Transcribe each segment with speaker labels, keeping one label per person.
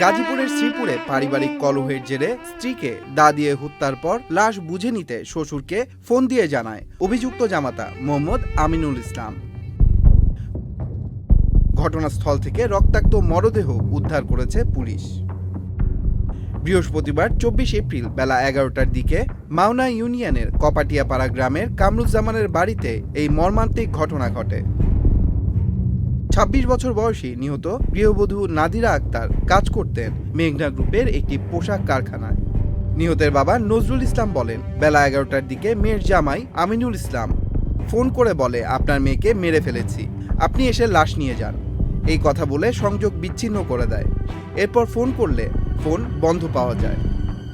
Speaker 1: গাজীপুরের শ্রীপুরে পারিবারিক কলহের জেরে স্ত্রীকে দা দিয়ে হত্যার পর লাশ বুঝে নিতে শ্বশুরকে ফোন দিয়ে জানায় অভিযুক্ত জামাতা মোহাম্মদ আমিনুল ইসলাম। ঘটনাস্থল থেকে রক্তাক্ত মরদেহ উদ্ধার করেছে পুলিশ। বৃহস্পতিবার চব্বিশ এপ্রিল বেলা এগারোটার দিকে মাওনা ইউনিয়নের কপাটিয়াপাড়া গ্রামের কামরুজ্জামানের বাড়িতে এই মর্মান্তিক ঘটনা ঘটে। ছাব্বিশ বছর বয়সী নিহত গৃহবধূ নাদিরা আক্তার কাজ করতেন মেঘনা গ্রুপের একটি পোশাক কারখানায়। নিহতের বাবা নজরুল ইসলাম বলেন, বেলা এগারোটার দিকে মেয়ের জামাই আমিনুল ইসলাম ফোন করে বলে, আপনার মেয়েকে মেরে ফেলেছি, আপনি এসে লাশ নিয়ে যান। এই কথা বলে সংযোগ বিচ্ছিন্ন করে দেয়। এরপর ফোন করলে ফোন বন্ধ পাওয়া যায়।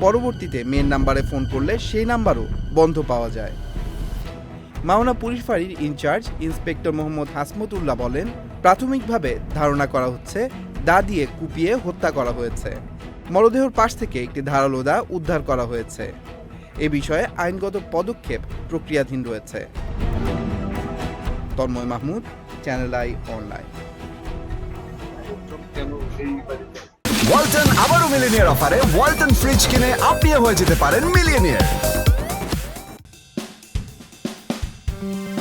Speaker 1: পরবর্তীতে মেয়ের নাম্বারে ফোন করলে সেই নাম্বারও বন্ধ পাওয়া যায়। মাওনা পুলিশ ফাঁড়ির in charge inspector Mohammad Hasmatullah বলেন, প্রাথমিকভাবে ধারণা করা হচ্ছে দা দিয়ে কুপিয়ে হত্যা করা হয়েছে। মরদেহর পাশ থেকে একটি ধারালো দা উদ্ধার করা হয়েছে। এ বিষয়ে আইনগত পদক্ষেপ প্রক্রিয়াধীন রয়েছে। Tanmoy Mahmud channel I online
Speaker 2: Walton আবারও মিলিনিয়ার অফারে ওয়ালটন ফ্রিজ কিনে আপনিও হয়ে যেতে পারেন মিলিয়নিয়ার। you